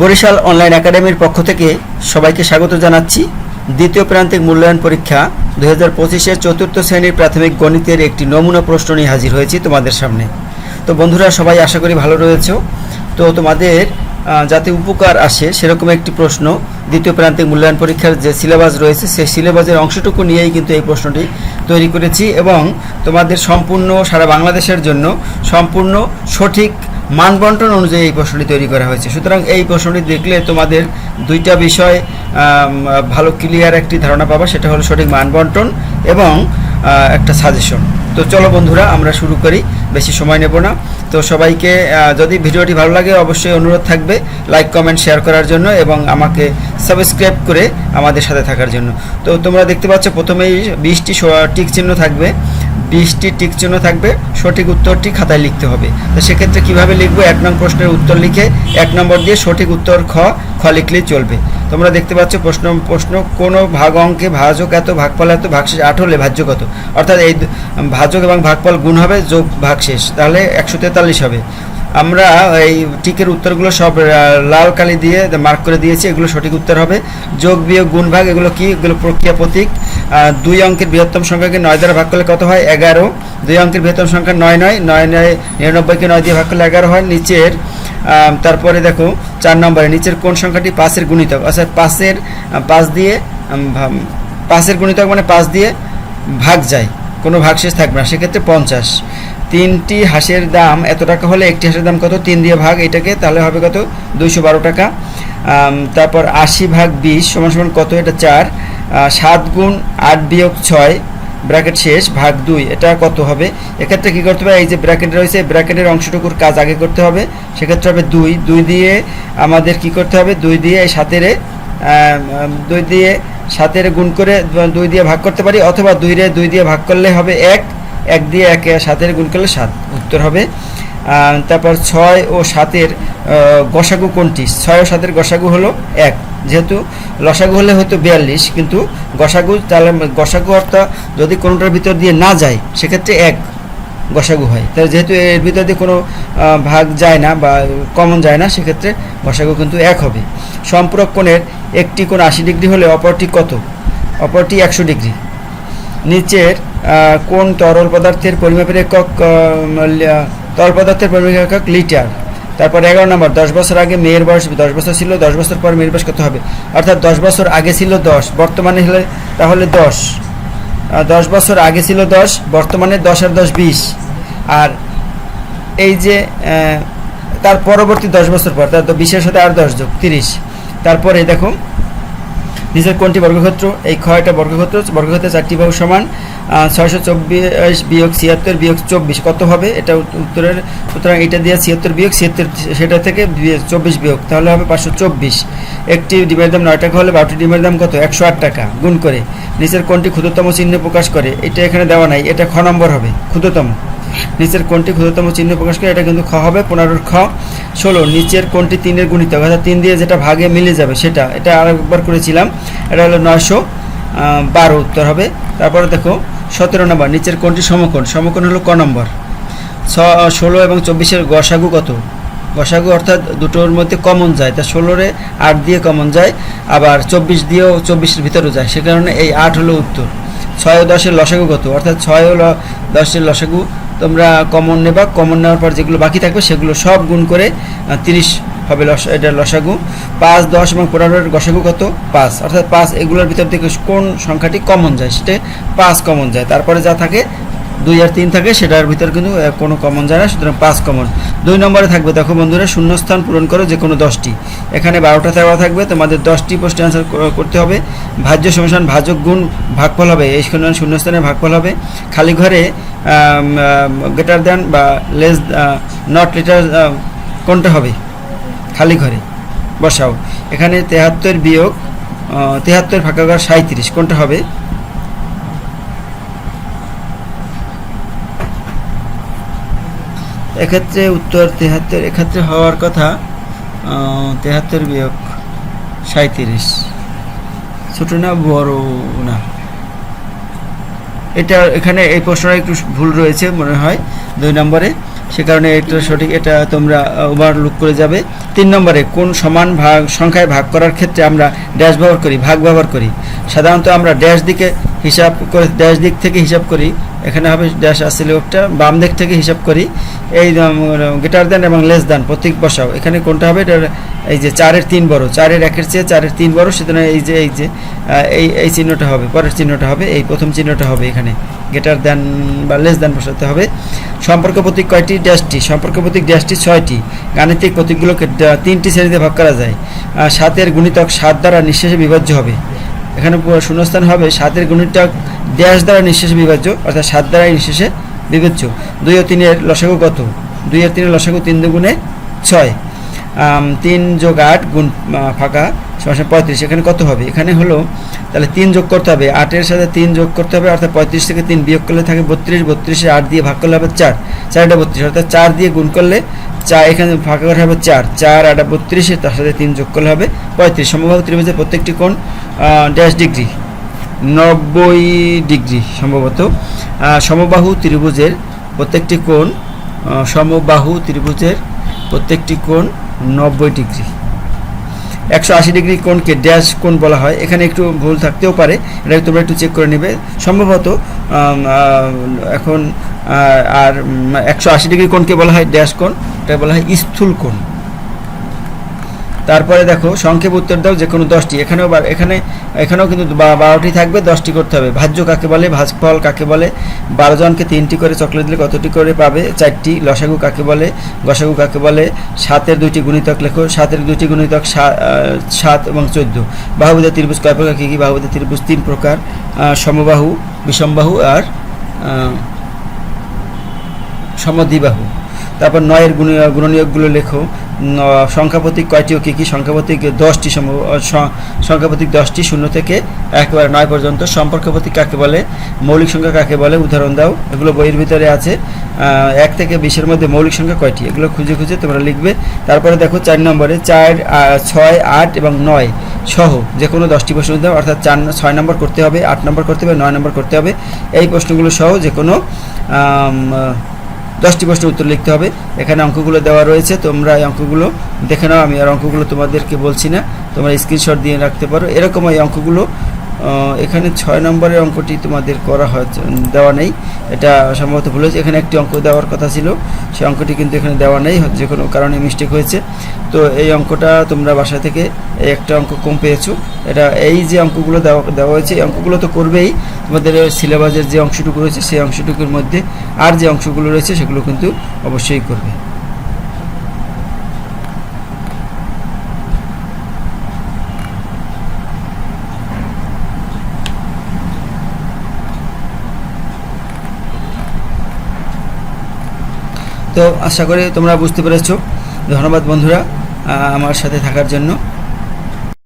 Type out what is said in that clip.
Barishal online একাডেমির পক্ষ থেকে সবাইকে স্বাগত জানাচ্ছি। দ্বিতীয় প্রান্তিক মূল্যায়ন পরীক্ষা দু হাজার পঁচিশের চতুর্থ শ্রেণির প্রাথমিক গণিতের একটি নমুনা প্রশ্ন নিয়ে হাজির হয়েছি তোমাদের সামনে। তো বন্ধুরা, সবাই আশা করি ভালো রয়েছে। তো তোমাদের যাতে উপকার আসে সেরকম একটি প্রশ্ন দ্বিতীয় প্রান্তিক মূল্যায়ন পরীক্ষার যে সিলেবাস রয়েছে, সেই সিলেবাসের অংশটুকু নিয়েই কিন্তু এই প্রশ্নটি তৈরি করেছি এবং তোমাদের সম্পূর্ণ সারা বাংলাদেশের জন্য সম্পূর্ণ সঠিক মানবন্টন অনুযায়ী এই প্রশ্নটি তৈরি করা হয়েছে। সুতরাং এই প্রশ্নটি দেখলে তোমাদের দুইটা বিষয় ভালো ক্লিয়ার একটি ধারণা পাবা, সেটা হলো সঠিক মানবন্টন এবং একটা সাজেশন তো চলো বন্ধুরা, আমরা শুরু করি, বেশি সময় নেব না। তো সবাইকে যদি ভিডিওটি ভালো লাগে, অবশ্যই অনুরোধ থাকবে লাইক কমেন্ট শেয়ার করার জন্য এবং আমাকে সাবস্ক্রাইব করে আমাদের সাথে থাকার জন্য। তো তোমরা দেখতে পাচ্ছ, প্রথমেই বিশটি টিক চিহ্ন থাকবে। বিশটি টিক চিহ্ন থাকবে, সঠিক উত্তরটি খাতায় লিখতে হবে। তো সেক্ষেত্রে কীভাবে লিখব? এক নং প্রশ্নের উত্তর লিখে এক নম্বর দিয়ে সঠিক উত্তর খ খ লিখলেই চলবে। তোমরা দেখতে পাচ্ছ প্রশ্ন প্রশ্ন কোনো ভাগ অঙ্কে ভাজক এত, ভাগফল এত ভাগশেষ আট হলে ভাজ্য অর্থাৎ এই ভাজক এবং ভাগফল গুণ হবে যোগ ভাগশেষ তাহলে একশো তেতাল্লিশ হবে। আমরা এই টিকের উত্তরগুলো সব লাল কালি দিয়ে মার্ক করে দিয়েছি এগুলো সঠিক উত্তর হবে। যোগ বিয়োগ গুণ ভাগ এগুলো কি? এগুলো প্রক্রিয়া প্রতীক। দুই অঙ্কের বৃহত্তম সংখ্যাকে নয় দ্বারা ভাগ করলে কত হয়? এগারো। দুই অঙ্কের বৃহত্তম সংখ্যা নয় নয় নয় নয় নিরানব্বইকে নয় দিয়ে ভাগ করলে এগারো হয়। নিচের তারপরে দেখো চার নম্বরে নিচের কোন সংখ্যাটি পাঁচের গুণিতক? অর্থাৎ আহ, পাঁচ দিয়ে পাঁচের গুণিতক মানে পাঁচ দিয়ে ভাগ যায়। কোনো ভাগশেষ থাকবে না। সেক্ষেত্রে পঞ্চাশ। তিনটি হাঁসের দাম এত টাকা হলে একটি হাঁসের দাম কত? তিন দিয়ে ভাগ, এটাকে তাহলে হবে কত? দুইশো বারো টাকা। তারপর আশি ভাগ বিশ সমান সমান কত? এটা চার। সাত গুণ আট বিয়োগ ছয়, ব্র্যাকেট শেষ, ভাগ দুই, এটা কত হবে? এক্ষেত্রে কী করতে হবে? এই যে ব্র্যাকেট রয়েছে, ব্র্যাকেটের অংশটুকুর কাজ আগে করতে হবে। সেক্ষেত্রে হবে দুই। দুই দিয়ে আমাদের কি করতে হবে? দুই দিয়ে এই সাতেরে দুই দিয়ে সাতের গুণ করে, দুই দিয়ে ভাগ করতে পারি, অথবা দুই রে দুই দিয়ে ভাগ করলে হবে এক। এক দিয়ে এক সাতের গুণ করলে সাত, উত্তর হবে। তারপর ছয় ও সাতের গসাগু কোনটি? ছয় ও সাতের গসাগু হলো এক। যেহেতু লসাগু হলে হয়তো বিয়াল্লিশ, কিন্তু গসাগু তাহলে গসাগু অর্থাৎ যদি কোনোটার ভিতর দিয়ে না যায়, সেক্ষেত্রে এক গসাগু হয়। তাহলে যেহেতু এর ভিতর দিয়ে কোনো ভাগ যায় না বা কমন যায় না, সেক্ষেত্রে গসাগু কিন্তু এক হবে। সম্পূরক কোণের একটি কোণ আশি ডিগ্রি হলে অপরটি কত? অপরটি একশো ডিগ্রি। নিচের কোন তরল পদার্থের পরিমাপের একক তরল পদার্থের পরিমাপের একক লিটার? তারপর এগারো নম্বর, দশ বছর আগে মেয়ের বয়স, দশ বছর ছিল, দশ বছর পর মেয়ের বয়স কত হবে? অর্থাৎ দশ বছর আগে ছিল দশ, বর্তমানে হলে, তাহলে দশ। দশ বছর আগে ছিল দশ, বর্তমানে দশ আর দশ বিশ। আর এই যে তার পরবর্তী দশ বছর পর, তার তো বিশের সাথে আর দশ যোগ, তিরিশ। তারপরে দেখো নিচের কোনটি বর্গক্ষেত্র? এই ক্ষয়টা বর্গক্ষেত্র বর্গক্ষেত্রে চারটি বাহু সমান ছয়শো চব্বিশ বিয়োগ ছিয়াত্তর বিয়োগ চব্বিশ। কত হবে? এটা উত্তরের, সুতরাং এটা দিয়ে ছিয়াত্তর বিয়োগ ছিয়াত্তর, সেটা থেকে চব্বিশ বিয়োগ, তাহলে হবে পাঁচশো চব্বিশ। একটি ডিমের দাম নয় টাকা হলে বারোটি ডিমের দাম কত? একশো আট টাকা। গুণ করে। নিচের কোনটি ক্ষুদ্রতম চিহ্ন প্রকাশ করে? এটা এখানে দেওয়া নাই, এটা খ নম্বর হবে, ক্ষুদ্রতম। নিচের কোনটি ক্ষুদ্রতম চিহ্ন প্রকাশ করে, এটা কিন্তু খ হবে, পনেরোর খ। ষোলো, নিচের কোনটি তিনের গুণিতক? অর্থাৎ তিন দিয়ে যেটা ভাগে মিলে যাবে, সেটা, এটা আরেকবার করেছিলাম, এটা হলো নয়শো বারো উত্তর হবে। তারপরে দেখো, সতেরো নম্বর, নিচের কোনটি সমকোণ? সমকোণ হলো ক নম্বর। ছ, ষোলো এবং চব্বিশের গসাগু কত? গসাগু অর্থাৎ দুটোর মধ্যে কমন যায়, তা ষোলোরে আট দিয়ে কমন যায়, আবার চব্বিশ দিয়েও চব্বিশের ভিতরেও যায়, সে কারণে এই আট হলো উত্তর। ছয় ও দশের লসাগু কত? অর্থাৎ ছয় ও দশের লসাগু তোমরা কমন নেবা। কমন নেওয়ার পর যেগুলো বাকি থাকবে, সেগুলো সব গুণ করে তিরিশ হবে লস এটার লসাগু। পাঁচ, দশ এবং পনেরোর গসাগু কত? পাঁচ। অর্থাৎ পাঁচ, এগুলোর ভিতর থেকে কোন সংখ্যাটি কমন যায়? সেটা পাঁচ কমন যায়। তারপরে যা থাকে দুই আর তিন থাকে, সেটার ভিতর কিন্তু কোনো কমন যায় না, সুতরাং পাঁচ কমন দুই নম্বরে থাকবে, দেখো বন্ধুরা, শূন্যস্থান পূরণ করো যে কোনো দশটি। এখানে বারোটা দেওয়া থাকবে, তোমাদের দশটি প্রশ্ন অ্যান্সার করতে হবে। ভাজ্য সমাসান, ভাজক গুণ ভাগফল হবে, এই শূন্য শূন্যস্থানের ভাগফল হবে। খালি ঘরে গ্রেটার দেন বা লেস নট লিটার কোনটা হবে? খালি ঘরে। বসাও। এখানে তেহাত্তর বিয়োগ তেহাত্তর ফাঁকা ঘর সাঁত্রিশ কোনটা হবে? এক্ষেত্রে উত্তর তেহাত্তর, এক্ষেত্রে হওয়ার কথা তেহাত্তর বিয়োগ সাঁত্রিশ ছোট না, বড় না। এটা এখানে এই প্রশ্নটা একটু ভুল রয়েছে মনে হয়, দুই নম্বরে। সে কারণে এটা সঠিক, এটা তোমরা ওভারলুক করে যাবে। তিন নম্বরে, কোন সমান ভাগ, সংখ্যায় ভাগ করার ক্ষেত্রে আমরা ড্যাশ ব্যবহার করি, ভাগ ব্যবহার করি। সাধারণত আমরা ড্যাশ দিকে হিসাব করে ড্যাশ দিক থেকে হিসাব করি। এখানে হবে ড্যাশ আসলে একটা বাম দিক থেকে হিসাব করি। এই গেটার দেন এবং লেস দেন প্রতীক বসাও। এখানে কোনটা হবে? এটা এই যে চারের তিন বড়, চারের একের চেয়ে চারের তিন বড় সেজন্য এই যে এই যে এই এই চিহ্নটা হবে, পরের চিহ্নটা হবে, এই প্রথম চিহ্নটা হবে এখানে। গেটার দেন বা লেস দেন বসাতে হবে। সম্পর্ক প্রতীক কয়টি? ড্যাশটি। সম্পর্ক প্রতীক ড্যাশটি ছয়টি। গাণিতিক প্রতীকগুলোকে তিনটি শ্রেণীতে ভাগ করা যায়। সাতের গুণিতক সাত দ্বারা নিঃশেষে বিভাজ্য হবে। এখানে শূন্যস্থান হবে সাতের গুণিতক ড্যাশ দ্বারা নিঃশেষে বিভাজ্য, অর্থাৎ সাত দ্বারাই নিঃশেষে বিভাজ্য। দুই ও তিনের লসাগু কত? দুই আর তিনের লসাগু তিন দুগুণে ছয়। তিন যোগ আট গুণ ফাঁকা, সমান পঁয়ত্রিশ। এখানে কত হবে? এখানে হলো, তাহলে তিন যোগ করতে হবে। আটের সাথে তিন যোগ করতে হবে, অর্থাৎ পঁয়ত্রিশ থেকে তিন বিয়োগ করলে থাকে বত্রিশ। বত্রিশে আট দিয়ে ভাগ করলে হবে চার। চারটা বত্রিশ, অর্থাৎ চার দিয়ে গুণ করলে চার, এখানে ফাঁকা করে হবে চার। চার আটা বত্রিশে, তার সাথে তিন যোগ করলে হবে পঁয়ত্রিশ। সমবাহু ত্রিভুজের প্রত্যেকটি কোণ ড্যাশ ডিগ্রি, নব্বই ডিগ্রি সম্ভবত। সমবাহু ত্রিভুজের প্রত্যেকটি কোণ সমবাহু ত্রিভুজের প্রত্যেকটি কোণ নব্বই ডিগ্রি। একশো আশি ডিগ্রি কোণকে ড্যাশ কোণ বলা হয়। এখানে একটু ভুল থাকতেও পারে। এটা তোমরা একটু চেক করে নেবে। সম্ভবত এখন আর একশো আশি ডিগ্রি কোণকে বলা হয় ড্যাশ কোণ। এটা বলা হয় স্থূল কোণ। তারপরে দেখো, সংক্ষেপ উত্তর দাও যে কোনো দশটি। এখানেও এখানে, এখানেও কিন্তু বারোটি থাকবে, দশটি করতে হবে। ভাজ্য কাকে বলে? ভাজফল কাকে বলে? বারো জনকে তিনটি করে চকলেট দিলে কতটি করে পাবে? চারটি। লসাগু কাকে বলে? গসাগু কাকে বলে? সাতের দুইটি গুণিতক লেখো। সাতের দুইটি গুণিতক সাত এবং চোদ্দ। বাহুবিদের ত্রিভুজ, কয় প্রকার? কী কী? বাহুবিদের ত্রিভুজ, তিন প্রকার। সমবাহু, বিষমবাহু আর সমদ্বিবাহু। তারপর নয়ের গুণ, গুণনীয়কগুলো লেখো। সংখ্যাপতিক কয়টি ও কী কী? সংখ্যাপতিক দশটি সংখ্যাপতিক দশটি শূন্য থেকে একেবারে নয় পর্যন্ত। সম্পর্কপতিক কাকে বলে? মৌলিক সংখ্যা কাকে বলে? উদাহরণ দাও। এগুলো বইয়ের ভিতরে আছে। এক থেকে বিশের মধ্যে মৌলিক সংখ্যা কয়টি? এগুলো খুঁজে খুঁজে তোমরা লিখবে। তারপরে দেখো চার নম্বরে চার ছয়, আট এবং নয় সহ যে কোনো দশটি প্রশ্ন দাও। অর্থাৎ চার, ছয় নম্বর করতে হবে, আট নম্বর করতে হবে, নয় নম্বর করতে হবে। এই প্রশ্নগুলো সহ যে কোনো দশটি প্রশ্নের উত্তর লিখতে হবে। এখানে অঙ্কগুলো দেওয়া রয়েছে, তোমরা এই অঙ্কগুলো দেখে নাও। আমি আর অঙ্কগুলো তোমাদেরকে বলছি না। তোমরা স্ক্রিনশট দিয়ে রাখতে পারো। এরকম এই অঙ্কগুলো এখানে ছয় নম্বরের অঙ্কটি তোমাদের করা হয়, দেওয়া নেই। এটা সম্ভবত ভুল হয়েছে। এখানে একটি অঙ্ক দেওয়ার কথা ছিল। সেই অঙ্কটি কিন্তু এখানে দেওয়া নেই, যে কোনো কারণে মিস্টেক হয়েছে। তো এই অঙ্কটা তোমরা বাসা থেকে একটা অঙ্ক কম পেয়েছ। এটা এই যে অঙ্কগুলো দেওয়া দেওয়া হয়েছে, এই অঙ্কগুলো তো করবেই। তোমাদের সিলেবাসের যে অংশটুকু রয়েছে, সেই অংশটুকুর মধ্যে আর যে অংশগুলো রয়েছে, সেগুলো কিন্তু অবশ্যই করবে। তো আশা করি তোমরা বুঝতে পেরেছ। ধন্যবাদ বন্ধুরা আমার সাথে থাকার জন্য।